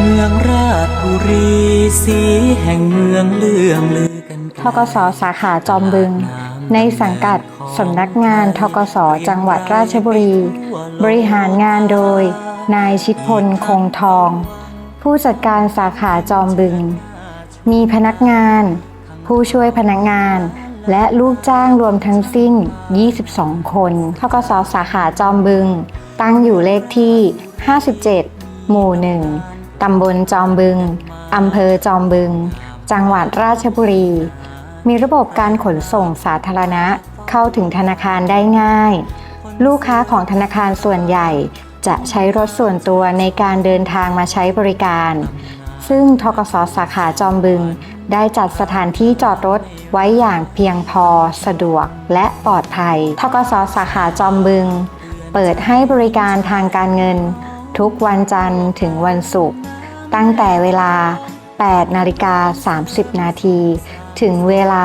เมืองราชบุรีสีแห่งเมืองเลื่องลือกันทกสสาขาจอมบึง ในสังกัดสำนักงานทกสจังหวัดราชบุรี บริหารงานโดย นายชิดพลคงทอง ผู้จัดการสาขาจอมบึง มีพนักงาน ผู้ช่วยพนักงานและลูกจ้างรวมทั้งสิ้น 22 คนทกสสาขาจอมบึง ตั้งอยู่เลขที่ 57 หมู่ 1 ตำบลจอมบึง อำเภอจอมบึง จังหวัดราชบุรี มีระบบการขนส่งสาธารณะเข้าถึงธนาคารได้ง่าย ลูกค้าของธนาคารส่วนใหญ่จะใช้รถส่วนตัวในการเดินทางมาใช้บริการ ซึ่งทกสสาขาจอมบึง ได้จัดสถานที่จอดรถไว้อย่างเพียงพอ สะดวกและปลอดภัย ทกสสาขาจอมบึง เปิดให้บริการทางการเงิน ทุกวันจันทร์ถึงวันศุกร์ตั้งแต่เวลา 8 นาฬิกา 30 นาที ถึงเวลา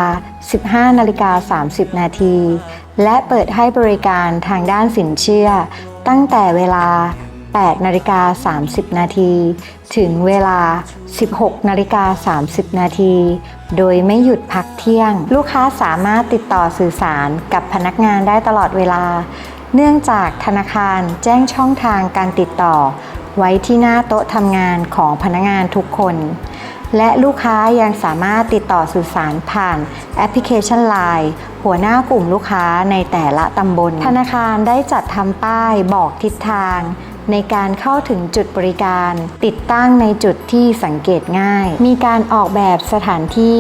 15 นาฬิกา 30 นาที และเปิดให้บริการทางด้านสินเชื่อ ตั้งแต่เวลา 8 นาฬิกา 30 นาที ถึงเวลา 16 นาฬิกา 30 นาที โดยไม่หยุดพักเที่ยง ลูกค้าสามารถติดต่อสื่อสารกับพนักงานได้ตลอดเวลา เนื่องจากธนาคารแจ้งช่องทางการติดต่อ ไว้ที่หน้าโต๊ะทำงานของพนักงานทุกคน และลูกค้ายังสามารถติดต่อสื่อสารผ่านแอปพลิเคชัน Line หัวหน้ากลุ่มลูกค้าในแต่ละตำบล ธนาคารได้จัดทำป้ายบอกทิศทางในการเข้าถึงจุดบริการ ติดตั้งในจุดที่สังเกตง่าย มีการออกแบบสถานที่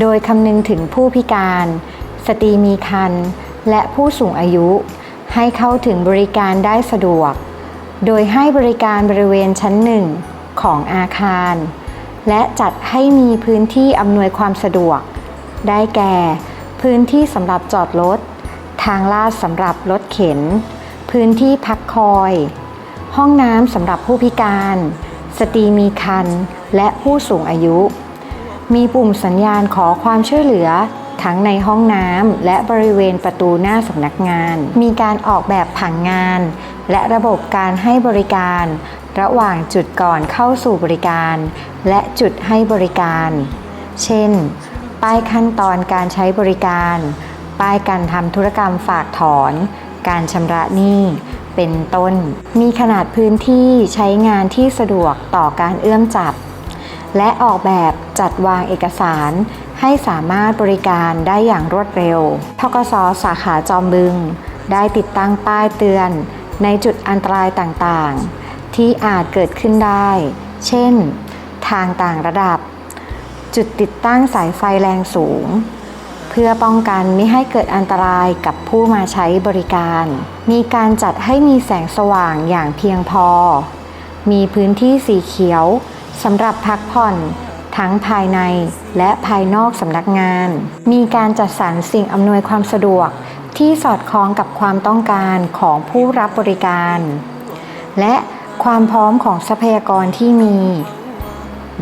โดยคำนึงถึงผู้พิการ สตรีมีครรภ์และผู้สูงอายุ ให้เข้าถึงบริการได้สะดวก โดยให้บริการบริเวณชั้นหนึ่งของอาคาร และจัดให้มีพื้นที่อำนวยความสะดวก ได้แก่ พื้นที่สำหรับจอดรถ ทางลาดสำหรับรถเข็น พื้นที่พักคอย ห้องน้ำสำหรับผู้พิการ สตรีมีครรภ์และผู้สูงอายุ มีปุ่มสัญญาณขอความช่วยเหลือ ทั้งในห้องน้ำและบริเวณประตูหน้าสำนักงาน มีการออกแบบผังงาน และระบบการให้บริการ ระหว่างจุดก่อนเข้าสู่บริการ และจุดให้บริการ เช่น ป้ายขั้นตอนการใช้บริการ ป้ายการทำธุรกรรมฝากถอน การชำระหนี้เป็นต้น มีขนาดพื้นที่ใช้งานที่สะดวกต่อการเอื้อมจับ และออกแบบจัดวางเอกสาร ให้สามารถบริการได้อย่างรวดเร็ว ทกสสาขาจอมบึง ได้ติดตั้งป้ายเตือน ในจุดอันตรายต่างๆ ที่อาจเกิดขึ้นได้ เช่น ทางต่างระดับ จุดติดตั้งสายไฟแรงสูง เพื่อป้องกันไม่ให้เกิดอันตรายกับผู้มาใช้บริการ มีการจัดให้มีแสงสว่างอย่างเพียงพอ มีพื้นที่สีเขียว สำหรับพักผ่อน ทั้งภายในและภายนอกสำนักงาน มีการจัดสรรสิ่งอำนวยความสะดวกที่สอดคล้องกับความต้องการของผู้รับบริการ และความพร้อมของทรัพยากรที่มี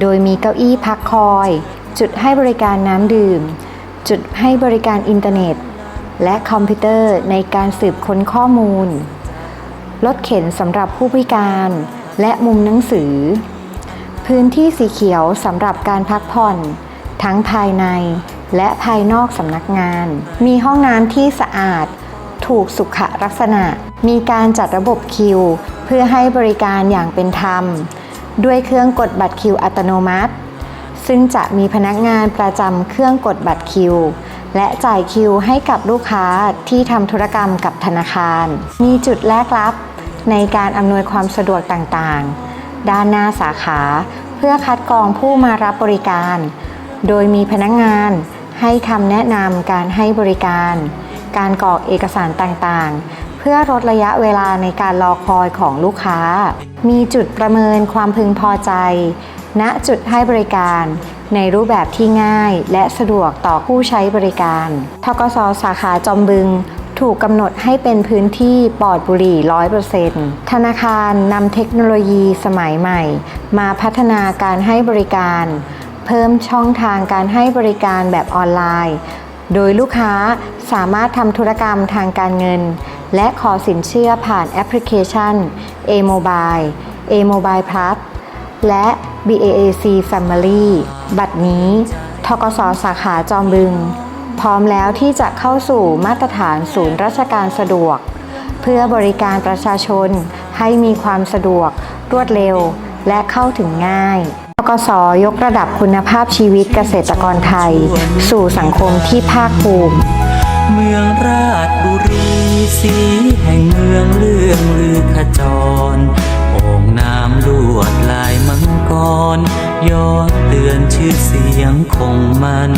โดยมีเก้าอี้พักคอย จุดให้บริการน้ำดื่ม จุดให้บริการอินเทอร์เน็ต และคอมพิวเตอร์ในการสืบค้นข้อมูล รถเข็นสำหรับผู้พิการ และมุมหนังสือ พื้นที่สีเขียวสำหรับการพักผ่อน ทั้งภายในและภายนอกสำนักงาน มีห้องน้ำที่สะอาด ถูกสุขลักษณะ มีการจัดระบบคิว เพื่อให้บริการอย่างเป็นธรรม ด้วยเครื่องกดบัตรคิวอัตโนมัติ ซึ่งจะมีพนักงานประจำเครื่องกดบัตรคิว และจ่ายคิวให้กับลูกค้าที่ทำธุรกรรมกับธนาคาร มีจุดแลกรับในการอำนวยความสะดวกต่างๆ ด้านหน้าสาขา เพื่อคัดกรองผู้มารับบริการ โดยมีพนักงานให้คำแนะนำการให้บริการ การกรอกเอกสารต่างๆ เพื่อลดระยะเวลาในการรอคอยของลูกค้า มีจุดประเมินความพึงพอใจ ณจุดให้บริการในรูปแบบที่ง่ายและสะดวกต่อผู้ใช้บริการ ทกสสาขาจอมบึง ถูกกำหนดให้เป็นพื้นที่ปลอดบุหรี่ 100%ธนาคารนำเทคโนโลยีสมัยใหม่ มาพัฒนาการให้บริการ เพิ่มช่องทางการให้บริการแบบออนไลน์ โดยลูกค้าสามารถทำธุรกรรมทางการเงิน และขอสินเชื่อผ่านแอปพลิเคชัน A-Mobile A-Mobile Plus และ BAAC Family บัดนี้ทกสสาขาจอมบึง พร้อมแล้วที่จะเข้าสู่มาตรฐานศูนย์ราชการสะดวก เพื่อบริการประชาชนให้มีความสะดวก รวดเร็ว และเข้าถึงง่ายทกสยกระดับคุณภาพชีวิตเกษตรกรไทย สู่สังคมที่ภาคภูมิ เมืองราชบุรีสีแห่งเมืองเลื่องลือขจรโอ่งน้ำลวดลายมังกรยอดเตือนชื่อเสียงคงมั่น